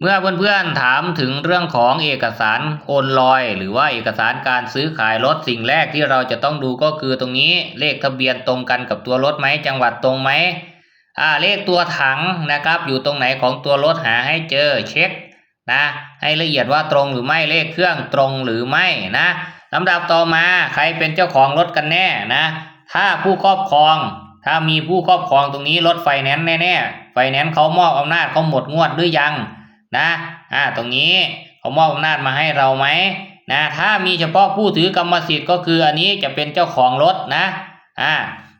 เมื่อเพื่อนๆถามถึงเรื่องของเอกสารโอนลอย หรือว่าเอกสารการซื้อขายรถสิ่งแรกที่เราจะต้องดูก็คือตรงนี้เลขทะเบียนตรงกันกับตัวรถไหมจังหวัดตรงไหมอ่าเลขตัวถังนะครับอยู่ตรงไหนของตัวรถหาให้เจอเช็คนะให้ละเอียดว่าตรงหรือไม่เลขเครื่องตรงหรือไม่นะลำดับต่อมาใครเป็นเจ้าของรถกันแน่นะ ถ้าผู้ครอบครอง ถ้ามีผู้ครอบครองตรงนี้รถไฟแนนซ์แน่ๆไฟแนนซ์เขามอบอำนาจเขาหมดงวดหรือยัง นะอ่าตรงนี้เขามอบอำนาจมาให้เราไหมนะถ้ามีเฉพาะผู้ถือกรรมสิทธิ์ก็คืออันนี้จะเป็นเจ้าของรถนะอ่า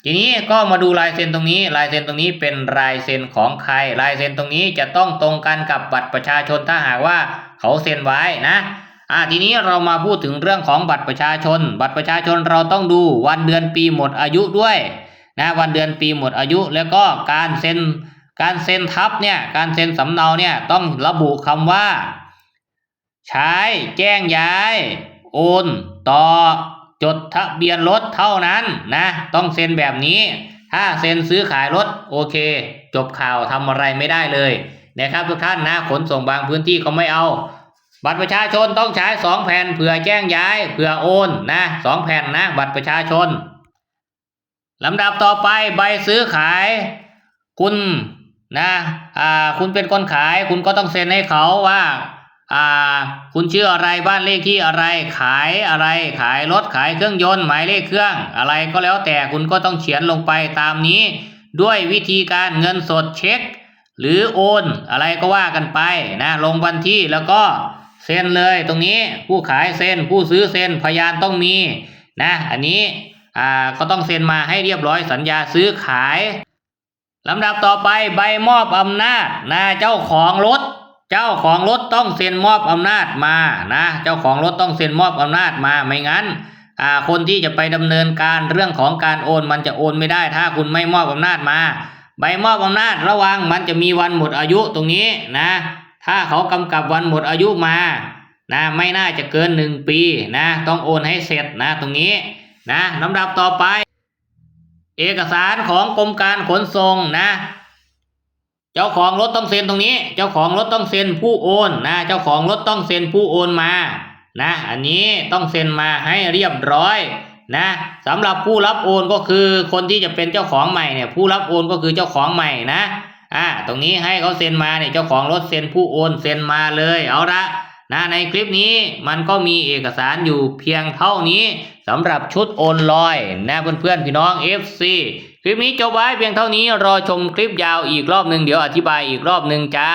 ทีนี้ก็มาดูลายเซ็นตรงนี้ ลายเซ็นตรงนี้เป็นลายเซ็นของใคร ลายเซ็นตรงนี้จะต้องตรงกันกับบัตรประชาชนถ้าหากว่าเขาเซ็นไว้นะอ่าทีนี้เรามาพูดถึงเรื่องของบัตรประชาชน บัตรประชาชนเราต้องดูวันเดือนปีหมดอายุด้วยนะวันเดือนปีหมดอายุแล้วก็การเซ็น การเซ็นทับเนี่ยการเซ็นสำเนาเนี่ยต้องระบุคำว่า ใช้แจ้งย้าย โอน ต่อจดทะเบียนรถเท่านั้นนะต้องเซ็นแบบนี้ ถ้าเซ็นซื้อขายรถโอเค จบข่าวทำอะไรไม่ได้เลยนะครับทุกท่านนะขนส่งบางพื้นที่เขาไม่เอา บัตรประชาชนต้องใช้สองแผ่นเผื่อแจ้งย้ายเผื่อโอนนะสองแผ่นนะบัตรประชาชนลำดับต่อไปใบซื้อขาย คุณ นะอ่าคุณเป็นคนขายคุณก็ต้องเซ็นให้เขาว่าอ่าคุณชื่ออะไรบ้านเลขที่อะไรขายอะไรขายรถขายเครื่องยนต์หมายเลขเครื่อง อะไรก็แล้วแต่คุณก็ต้องเขียนลงไปตามนี้ ด้วยวิธีการเงินสดเช็ค หรือโอนอะไรก็ว่ากันไปนะลงวันที่แล้วก็เซ็นเลยตรงนี้ผู้ขายเซ็นผู้ซื้อเซ็นพยานต้องมีนะอันนี้อ่าก็ต้องเซ็นมาให้เรียบร้อยสัญญาซื้อขาย ลำดับต่อไปใบมอบอำนาจนะเจ้าของรถ เจ้าของรถต้องเซ็นมอบอำนาจมานะ เจ้าของรถต้องเซ็นมอบอำนาจมาไม่งั้นคนที่จะไปดำเนินการเรื่องของการโอนมันจะโอนไม่ได้ ถ้าคุณไม่มอบอำนาจมา ใบมอบอำนาจระวังมันจะมีวันหมดอายุตรงนี้นะ ถ้าเขากำกับวันหมดอายุมานะไม่น่าจะเกินหนึ่งปีนะ ต้องโอนให้เสร็จนะ ตรงนี้นะลำดับต่อไป เอกสารของกรมการขนส่งนะ เจ้าของรถต้องเซ็นตรงนี้ เจ้าของรถต้องเซ็นผู้โอนนะ เจ้าของรถต้องเซ็นผู้โอนมานะ อันนี้ต้องเซ็นมาให้เรียบร้อยนะสำหรับผู้รับโอนก็คือคนที่จะเป็นเจ้าของใหม่เนี่ยผู้รับโอนก็คือเจ้าของใหม่นะอ่าตรงนี้ให้เขาเซ็นมาเนี่ยเจ้าของรถเซ็นผู้โอนเซ็นมาเลยเอาละ นะในคลิปนี้มันก็มีเอกสารอยู่เพียงเท่านี้สำหรับชุดโอนลอยนะเพื่อนๆพี่น้อง FC คลิปนี้จบไว้เพียงเท่านี้รอชมคลิปยาวอีกรอบหนึ่งเดี๋ยวอธิบายอีกรอบหนึ่งจ้า